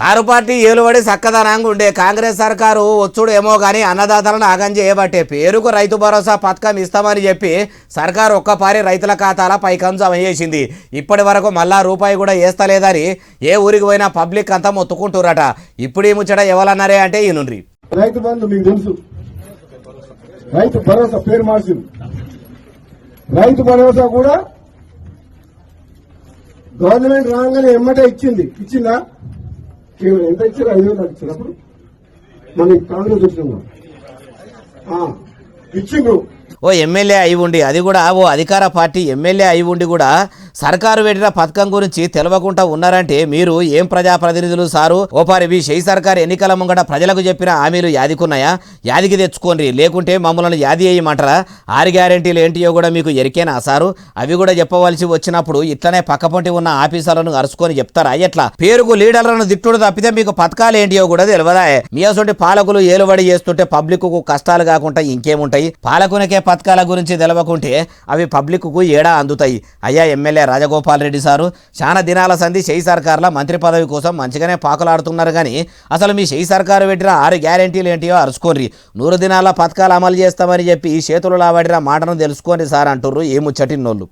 Car party ఏలుబడి చక్కదనంగా ఉండే కాంగ్రెస్ సర్కారు వచ్చుడు ఏమో కానీ అన్నదాతలను ఆగం చేయబట్టే పేరుకు రైతు భరోసా పథకం ఇస్తామని చెప్పి సర్కారు ఒక్కపారి రైతుల ఖాతాల పైకం జమ ఇప్పటి వరకు మళ్ళా రూపాయి కూడా వేస్తలేదని ఏ ఊరికి పోయినా పబ్లిక్ అంతా మొత్తుకుంటురట ఇప్పుడు ఈ ముచ్చట ఎవరన్నారే అంటే ఈనుండ్రి. రైతు బంధు మీకు తెలుసు. రైతు భరోసా పేరు మార్చింది. రైతు భరోసా కూడా గవర్నమెంట్ రాగానే ఎమ్మటే ఇచ్చింది. ఇచ్చిందా? కేవలం ఎంత ఇచ్చారు ఐదు వేలు ఇచ్చినప్పుడు మనం కాంగ్రెస్ వచ్చిన ఇచ్చిండ్రు. ఓ ఎమ్మెల్యే అయి ఉండి అది కూడా ఓ అధికార పార్టీ ఎమ్మెల్యే అయి ఉండి కూడా సర్కారు పెట్టిన పథకం గురించి తెలవకుండా ఉన్నారంటే మీరు ఏం ప్రజాప్రతినిధులు సారు? ఓపారి మీ షెయి సర్కార్ ఎన్నికల ముంగట ప్రజలకు చెప్పిన హామీలు యాదికున్నాయా? యాదికి తెచ్చుకోండి లేకుంటే మమ్మల్ని యాది వేయమంటారా ఆరు గ్యారెంటీలు ఏంటియో కూడా మీకు ఎరికేనా సారు? అవి కూడా చెప్పవలసి వచ్చినప్పుడు ఇట్లనే పక్కపొంటి ఉన్న ఆఫీసర్లను అరుచుకొని చెప్తారా? ఎట్లా? పేరుకు లీడర్లను తిట్టుడు తప్పితే మీకు పథకాలు ఏంటియో కూడా తెలియదా మీ అసలు పాలకులు ఏలుబడి చేస్తుంటే పబ్లిక్కు కష్టాలు కాకుండా ఇంకేముంటాయి? పాలకునికే పథకాల గురించి తెలవకుంటే అవి పబ్లిక్కు ఏడా అందుతాయి? అయ్యా MLA MLA Rajagopal Reddy sir. చాలా దినాల సంధి షెయి సర్కార్ల మంత్రి పదవి కోసం మంచిగానే పాకులాడుతున్నారు కానీ అసలు మీ షెయి సర్కారు పెట్టిన ఆరు గ్యారెంటీలు ఏంటియో అరుచుకోర్రి. నూరు దినాల పథకాలు అమలు చేస్తామని చెప్పి చేతులు లాబడిన మాటను తెలుసుకోండి సార్ అంటుర్రు ఏ ముచ్చటిన్నోళ్ళు